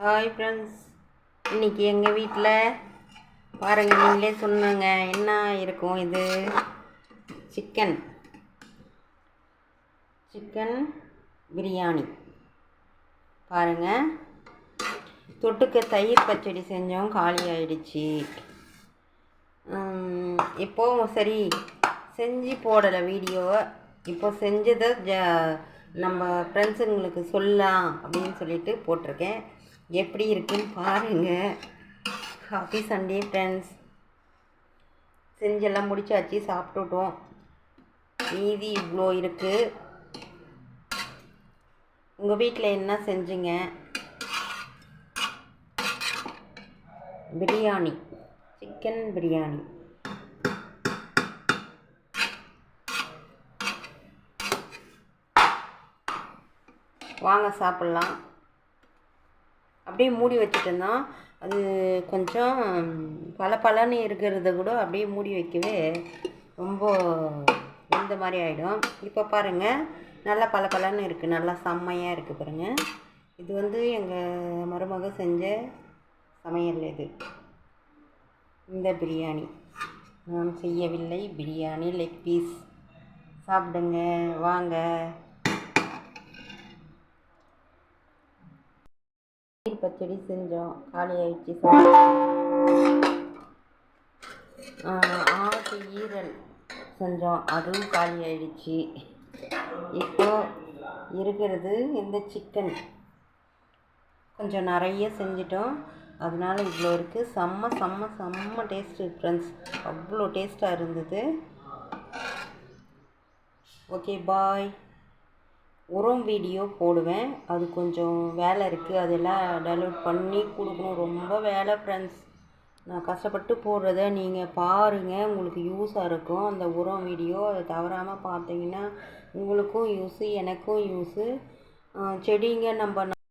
Hi friends இன்னைக்கு எங்கள் வீட்டில் பாருங்கள் நீங்களே சொன்னாங்க என்ன இருக்கும் இது? சிக்கன் சிக்கன் பிரியாணி பாருங்கள் தொட்டுக்க தயிர் பச்சடி செஞ்சோம் காலி ஆயிடுச்சு. உம், சரி செஞ்சு போடலை வீடியோவை இப்போ செஞ்சதை ஜ நம்ம ஃப்ரெண்ட்ஸுங்களுக்கு சொல்லலாம் அப்படின்னு சொல்லிட்டு போட்டிருக்கேன். எப்படி இருக்குன்னு பாருங்கள் ஹாப்பி சண்டே ஃப்ரெண்ட்ஸ் செஞ்செல்லாம் முடிச்சாச்சு சாப்பிட்டுட்டோம். மீதி இவ்வளோ இருக்குது உங்கள் வீட்டில் என்ன செஞ்சீங்க? பிரியாணி. சிக்கன் பிரியாணி. வாங்க சாப்பிட்லாம். அப்படியே மூடி வச்சுட்டோம்னா அது கொஞ்சம் பல பலன்னு இருக்கிறத கூட அப்படியே மூடி வைக்கவே ரொம்ப இந்த மாதிரி ஆகிடும் இப்போ பாருங்கள் நல்லா பல பலன்னு இருக்குது நல்லா செம்மையாக இருக்குது பாருங்கள் இது வந்து எங்கள் மருமக செஞ்ச சமையல் இது. இந்த பிரியாணி. நான் செய்யவில்லை. பிரியாணி லெக் பீஸ் சாப்பிடுங்க. வாங்க. தயிர் பச்சடி செஞ்சோம். காலி ஆயிடுச்சு ஆட்டு ஈரல் செஞ்சோம். அதுவும் காலி ஆயிடுச்சு. இப்போ இருக்கிறது இந்த சிக்கன் கொஞ்சம் நிறைய செஞ்சிட்டோம். அதனால் இவ்வளோ இருக்குது செம்ம செம்ம செம்ம டேஸ்ட்டு ஃப்ரெண்ட்ஸ் அவ்வளோ டேஸ்ட்டாக இருந்தது. ஓகே பாய் உரம் வீடியோ போடுவேன். அது கொஞ்சம் வேலை இருக்குது அதெல்லாம் டவுன்லோட் பண்ணி கொடுக்கணும். ரொம்ப வேலை ஃப்ரெண்ட்ஸ் நான் கஷ்டப்பட்டு போடுறத நீங்கள் பாருங்கள் உங்களுக்கு யூஸாக இருக்கும். அந்த உரம் வீடியோ அதை தவறாமல் பார்த்தீங்கன்னா உங்களுக்கும் யூஸு எனக்கும் யூஸு செடிங்க நம்ம